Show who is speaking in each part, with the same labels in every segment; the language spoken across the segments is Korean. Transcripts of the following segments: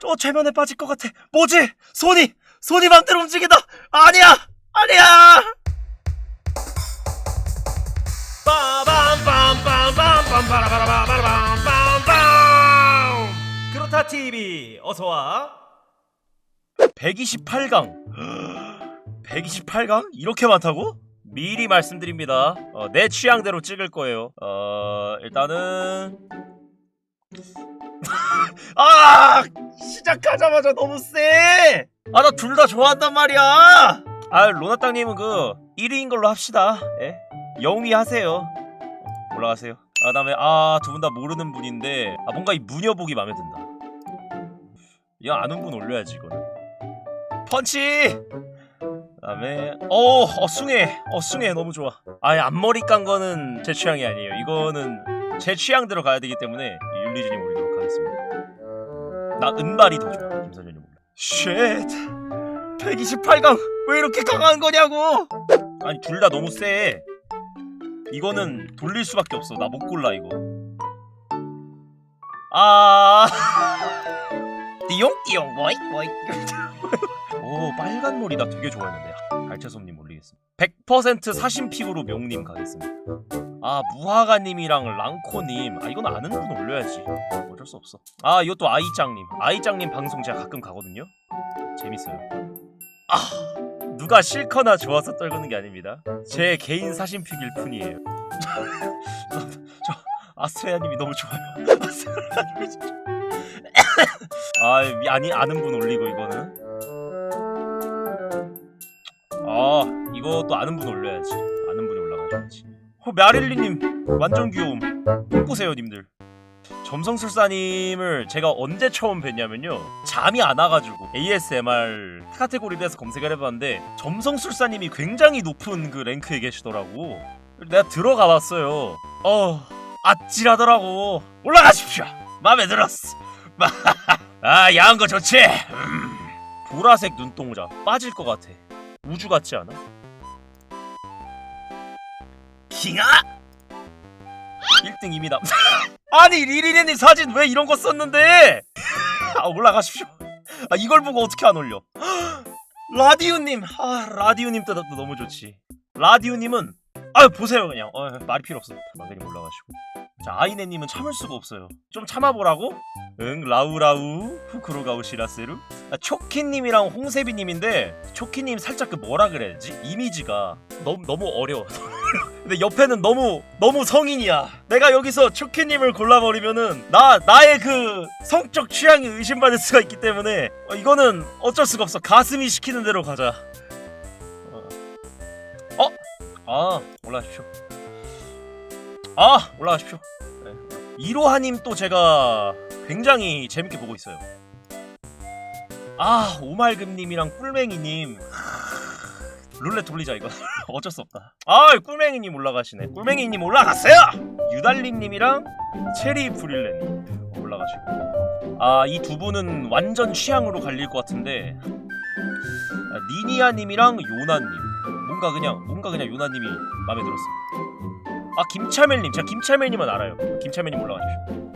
Speaker 1: 또 최면에 빠질 것 같아. 뭐지? 손이! 손이 맘대로 움직인다! 아니야! 아니야! 빠밤빰빰빰빰빠라바라바라밤빰빰 그렇다 TV 어서와 128강 128강? 이렇게 많다고? 미리 말씀드립니다 어, 내 취향대로 찍을 거예요 어... 일단은 아 시작하자마자 너무 세. 아 나 둘 다 좋아한단 말이야. 아 로나땅님은 그 1위인 걸로 합시다. 예, 영위 하세요. 올라가세요. 아 그다음에 아 두 분 다 모르는 분인데 아 뭔가 이 무녀복이 마음에 든다. 이거 아는 분 올려야지 이거는. 펀치. 그다음에 어, 어 숭해, 어 숭해 너무 좋아. 아예 앞머리 깐 거는 제 취향이 아니에요. 이거는 제 취향대로 가야 되기 때문에 윤리진님 올리도록 하겠습니다. 나 은발이 더 좋아. 김선현님 올려. 쉣. 128강 왜 이렇게 강한 거냐고. 아니 둘 다 너무 세. 이거는 돌릴 수밖에 없어. 나 못 골라 이거. 아. 띠용 띠용 뭐이 뭐이. 오 빨간 머리 나 되게 좋아했는데 갈채솜님 올리겠습니다 100% 사신픽으로 명님 가겠습니다. 아 무화과님이랑 랑코님. 아 이건 아는 분 올려야지. 어쩔 수 없어. 아 이것도 아이짱님. 아이짱님 방송 제가 가끔 가거든요. 재밌어요. 아 누가 싫거나 좋아서 떨구는 게 아닙니다. 제 개인 사신픽일 뿐이에요. 저, 저 아스트레아님이 너무 좋아요. 아스트레아님이 진짜. 아 아니 아는 분 올리고 이거는 이것도 아는 분 올려야지. 아는 분이 올라가야지. 어, 메아릴리님 완전 귀여움. 꼭 보세요 님들. 점성술사님을 제가 언제 처음 뵀냐면요. 잠이 안 와가지고 ASMR 카테고리에 서 검색을 해봤는데 점성술사님이 굉장히 높은 그 랭크에 계시더라고. 내가 들어가 봤어요. 어 아찔하더라고. 올라가십시오. 마음에 들었어. 아 야한 거 좋지? 음. 보라색 눈동자 빠질 것 같아. 우주 같지 않아? 킹아? 1등 이미다. 아니 리리네님 사진 왜 이런 거 썼는데? 아 올라가십시오. 아 이걸 보고 어떻게 안 올려? 라디오님. 아 라디오님 또 너무 좋지. 라디오님은 아 보세요 그냥. 어, 말이 필요 없어 마그님 올라가시고. 자 아이네님은 참을 수가 없어요. 좀 참아보라고? 응 라우라우. 후크로가우 시라세루. 아, 초키님이랑 홍세비님인데 초키님 살짝 그 뭐라 그래야지? 이미지가 너무 너무 어려워. 근데 옆에는 너무 너무 성인이야. 내가 여기서 초키님을 골라버리면은 나 나의 그 성적 취향이 의심받을 수가 있기 때문에 어, 이거는 어쩔 수가 없어. 가슴이 시키는 대로 가자? 아 올라가십시오. 아 올라가십시오. 네. 이로하님 또 제가 굉장히 재밌게 보고 있어요. 아 오말금님이랑 꿀맹이님. 룰렛 돌리자 이거. 어쩔 수 없다. 아 꿀맹이님 올라가시네. 꿀맹이님 올라갔어요! 유달리님이랑 체리 브릴레님 올라가시고. 아 이 두 분은 완전 취향으로 갈릴 것 같은데 아, 니니아님이랑 요나님 뭔가 그냥 뭔가 그냥 요나님이 마음에 들었습니다 아 김차멜님. 제가 김차멜님은 알아요. 김차멜님 올라가십시오.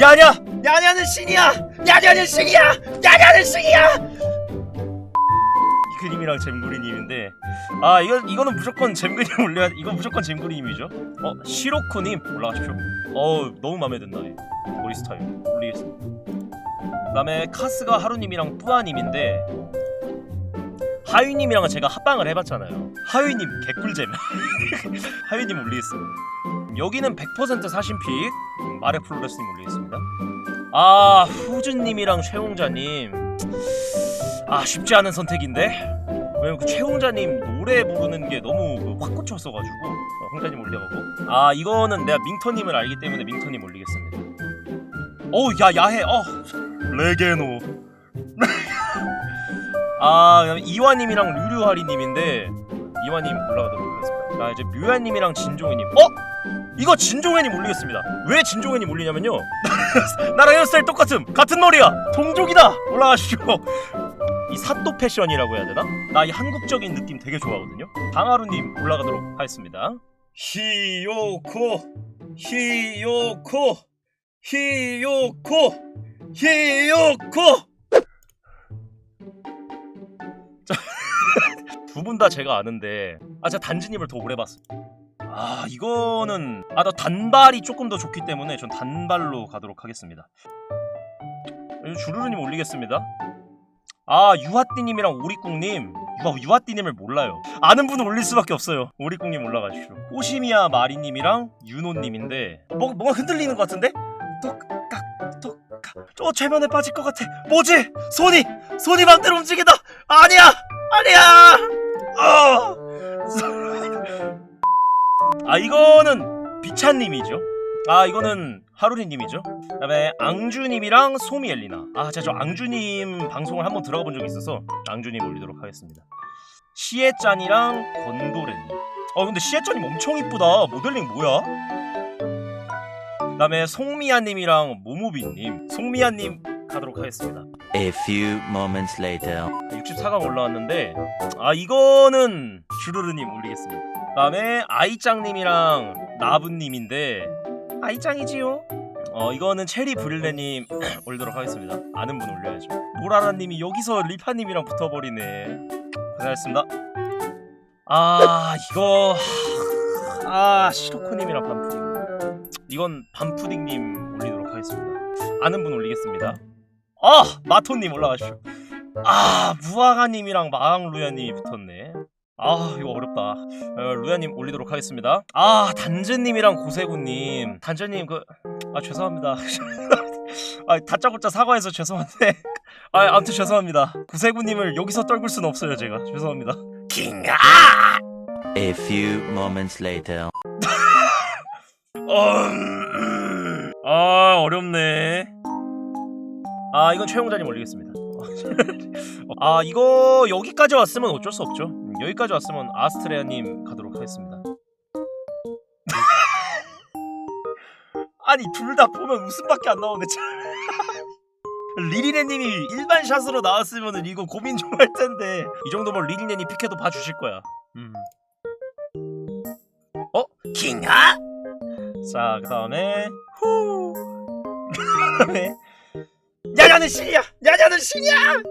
Speaker 1: 야냐! 야냐는 신이야! 야냐는 신이야! 야냐는 신이야! 이 그림이랑 잼구리님인데. 아 이거 이거는 무조건 잼그림 올려야 이거 무조건 잼구리님이죠. 어 시로쿠님 올라가십시오. 어 너무 마음에 든다 얘. 머리 스타일. 올리겠습니다. 그다음에 카스가 하루님이랑 뿌아님인데 하유님이랑은 제가 합방을 해봤잖아요. 하유님 개꿀잼. 하유님 올리겠습니다. 여기는 100% 사신픽 음, 마레 플로레스님 올리겠습니다. 아 후준님이랑 최홍자님. 아 쉽지 않은 선택인데? 왜냐면 그 최홍자님 노래 부르는 게 너무 그확 꽂혔어가지고 어, 홍자님 올려가고. 아 이거는 내가 민터님을 알기 때문에 민터님 올리겠습니다. 어우 야 야해. 어 레게노 아 그다음에 이화님이랑 류류하리님인데 이화님 올라가도록 하겠습니다. 자 이제 뮤야님이랑 진종이님. 어? 이거 진종현님 올리겠습니다. 왜 진종현님 올리냐면요. 나랑 헤어스타일 똑같음. 같은 머리야. 동족이다. 올라가시죠. 이 사또 패션이라고 해야 되나? 나 이 한국적인 느낌 되게 좋아하거든요. 강하루님 올라가도록 하겠습니다. 히요코 히요코 히요코 히요코 두 분 다 제가 아는데 아 제가 단지님을 더 오래 봤어요. 아 이거는 아 나 단발이 조금 더 좋기 때문에 전 단발로 가도록 하겠습니다. 이거 주르르님 올리겠습니다. 아 유하띠님이랑 오리꿍님? 유하, 유하띠님을 몰라요. 아는 분은 올릴 수밖에 없어요. 오리꿍님 올라가십시오. 호시미야 마리님이랑 윤호님인데 뭐, 뭐가 흔들리는 것 같은데? 똑깍 똑깍. 저 최면에 빠질 것 같아. 뭐지? 손이 손이 맘대로 움직인다 아니야! 아니야! 어. 아 이거는 비찬님이죠? 아 이거는 하루리님이죠? 그 다음에 앙주님이랑 소미엘리나. 아 제가 저 앙주님 방송을 한번 들어가 본 적이 있어서 앙주님 올리도록 하겠습니다. 시에짠이랑 건도레님. 어 근데 시에짠님 엄청 이쁘다. 모델링 뭐야? 그 다음에 송미아님이랑 모모비님. 송미아님 가도록 하겠습니다.
Speaker 2: A few moments later.
Speaker 1: 64강 올라왔는데 아 이거는 주르르님 올리겠습니다. 그다음에 아이짱님이랑 나부님인데 아이짱이지요? 어 이거는 체리 브릴레님 올리도록 하겠습니다. 아는 분 올려야죠. 모라라님이 여기서 리파님이랑 붙어버리네. 고생하셨습니다. 아 이거 아 시로코님이랑 반푸딩. 이건 반푸딩님 올리도록 하겠습니다. 아는 분 올리겠습니다 아 마토님 올라가십시오. 아 무화과님이랑 마왕루야님이 붙었네. 아 이거 어렵다. 어, 루야님 올리도록 하겠습니다. 아 단즈님이랑 고세구님. 단즈님 그 아 죄송합니다. 아 다짜고짜 사과해서 죄송한데. 아 아무튼 죄송합니다. 고세구님을 여기서 떨굴 순 없어요 제가. 죄송합니다. 킹아!
Speaker 2: A few moments later.
Speaker 1: 음, 아 어렵네 아 이건 최용자님 올리겠습니다 아 이거 여기까지 왔으면 어쩔 수 없죠 음, 여기까지 왔으면 아스트레아님 가도록 하겠습니다 아니 둘 다 보면 웃음밖에 안 나오네 참 리리네님이 일반 샷으로 나왔으면 이거 고민 좀 할 텐데 이 정도면 리리네님 피케도 봐주실 거야 음. 어? 킹아? 자, 그 다음에 후. 그 다음에 야야는 신이야. 야야는 신이야.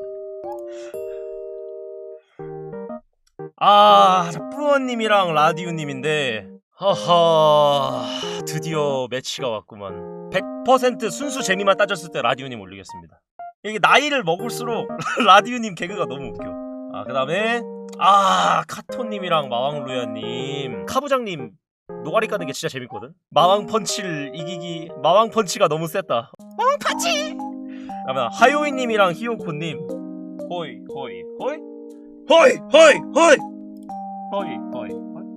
Speaker 1: 아, 자, 뿌어님이랑 라디오님인데 하하 드디어 매치가 왔구만. 100% 순수 재미만 따졌을 때 라디오님 올리겠습니다. 이게 나이를 먹을수록 라디오님 개그가 너무 웃겨. 아, 그 다음에 아 카토님이랑 마왕루야님 카부장님 노가리 까는 게 진짜 재밌거든 마왕 펀치를 이기기 마왕 펀치가 너무 셌다 마왕 펀치 그러면 하요이님이랑 히요코님. 호이 호이 호이? 호이 호이 호이! 호이 호이 호이?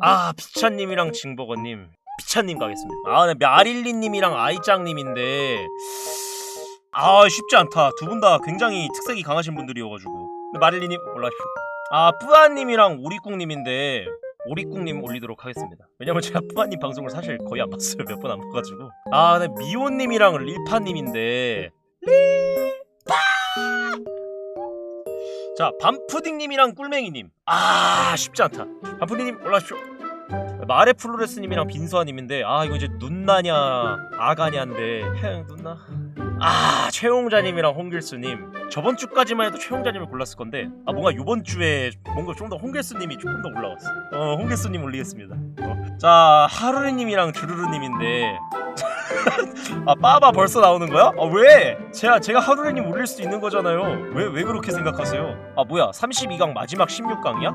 Speaker 1: 아 비찬님이랑 징버거님. 비찬님 가겠습니다. 아 네, 마릴리님이랑 아이짱님인데. 아 쉽지 않다. 두 분 다 굉장히 특색이 강하신 분들이어가지고. 마릴리님 올라십시오. 아 뿌아님이랑 오리꿍님인데 오리꿍님 올리도록 하겠습니다. 왜냐면 제가 뿌아님 방송을 사실 거의 안 봤어요. 몇 번 안 봐가지고. 아 근데 미호님이랑 릴파님인데 릴파! 자 밤푸딩님이랑 꿀맹이님. 아 쉽지 않다. 밤푸딩님 올라오십시오. 마레 플로레스님이랑 빈수아님인데 아 이거 이제 눈나냐 아가냐인데. 행 눈나. 아 최용자님이랑 홍길수님. 저번 주까지만 해도 최용자님을 골랐을 건데 아 뭔가 이번 주에 뭔가 좀 더 홍길수님이 조금 더 올라왔어. 어 홍길수님 올리겠습니다. 어. 자 하루리님이랑 주르르님인데 아 빠바 벌써 나오는 거야? 아 왜? 제가 제가 하루리님 올릴 수도 있는 거잖아요. 왜 왜 그렇게 생각하세요? 아 뭐야. 32강 마지막 16강이야?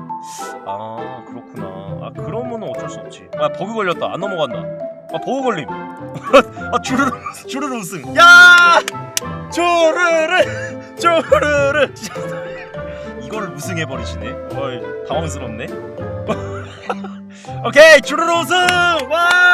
Speaker 1: 아 그렇구나. 아 그러면 어쩔 수 없지. 아 버그 걸렸다. 안 넘어간다. 아 버그 걸림. 아 주르르 주르르 우승 야! 주르르 주르르. 이걸 우승해 버리시네. 어이 당황스럽네. 오케이 주르르 우승 와